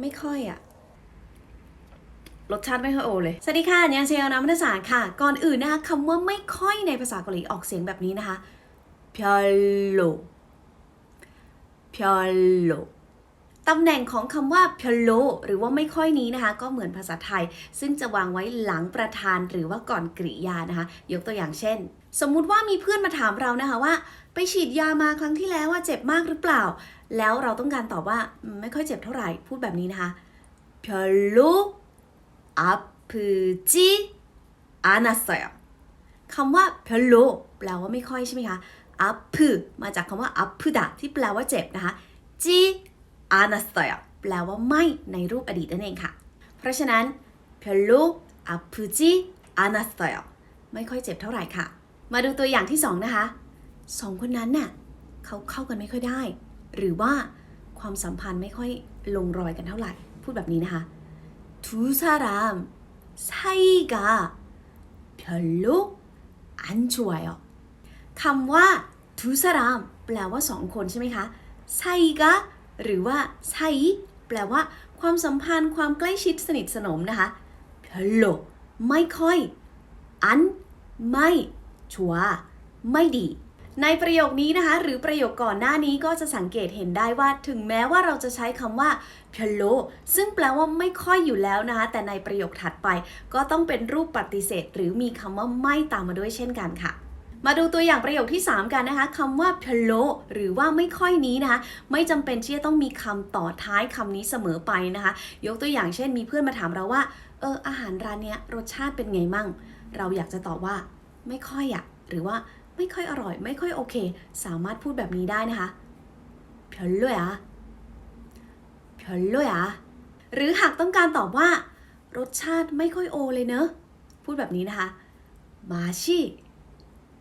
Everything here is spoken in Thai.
ไม่ค่อยอะรสชาติไม่ค่อยโอเลย สวัสดีค่ะเนี่ยเชลน้ำมัสารค่ะ ก่อนอื่นนะคะคำว่าไม่ค่อยในภาษาเกาหลีออกเสียงแบบนี้นะคะพยลโลพยลโล ตำแหน่งของคำว่าพโลหรือว่าไม่ค่อยนี้นะคะ ก็เหมือนภาษาไทย ซึ่งจะวางไว้หลังประธานหรือว่าก่อนกริยานะคะ ยกตัวอย่างเช่น สมมุติว่ามีเพื่อนมาถามเรานะคะว่า ไปฉีดยามาครั้งที่แล้วว่าเจ็บมากหรือเปล่า แล้วเราต้องการตอบว่าไม่ค่อยเจ็บเท่าไหร่พูดแบบนี้นะคะพโลอัพจิอานาเซลคำว่าพโลแปลว่าไม่ค่อยใช่ไหมคะอัพมาจากคำว่าอัพดะที่แปลว่าเจ็บนะคะจี 않았어요 แปลว่าไม่ในรูปอดีตนั่นเองค่ะ เพราะฉะนั้น 별로 아프지 않았어요 ไม่ค่อยเจ็บเท่าไหร่ค่ะ มาดูตัวอย่างที่สองนะคะ สองคนนั้นน่ะเขาเข้ากันไม่ค่อยได้ หรือว่าความสัมพันธ์ไม่ค่อยลงรอยกันเท่าไหร่ พูดแบบนี้นะคะ 두 사람 사이가 별로 안 좋아요 คำว่า 두 사람 แปลว่าสองคนใช่ไหมคะ사이가 หรือว่าใช่แปลว่า ความสัมพันธ์ความใกล้ชิดสนิทสนมนะคะฮัลโหลไม่ค่อย อัน ไม่ชัวไม่ดี ในประโยคนี้นะคะ หรือประโยคก่อนหน้านี้ก็จะสังเกตเห็นได้ว่า ถึงแม้ว่าเราจะใช้คำว่าเพีโลซึ่งแปลว่าไม่ค่อยอยู่แล้วนะคะ แต่ในประโยคถัดไป ก็ต้องเป็นรูปปฏิเสธ หรือมีคำว่าไม่ตามมาด้วยเช่นกันค่ะ มาดูตัวอย่างประโยคที่ 3 กันนะคะคำว่าเพลโลหรือว่าไม่ค่อยนี้นะคะ ไม่จำเป็นที่จะต้องมีคำต่อท้ายคำนี้เสมอไปนะคะ ยกตัวอย่างเช่น มีเพื่อนมาถามเราว่า เอออาหารร้านเนี้ยรสชาติเป็นไงมั่ง เราอยากจะตอบว่า ไม่ค่อยอะหรือว่าไม่ค่อยอร่อย ไม่ค่อยโอเค สามารถพูดแบบนี้ได้นะคะเพโลอะเพโลอะหรือหากต้องการตอบว่า รสชาติไม่ค่อยโอเลยเนอะพูดแบบนี้นะคะมาชิ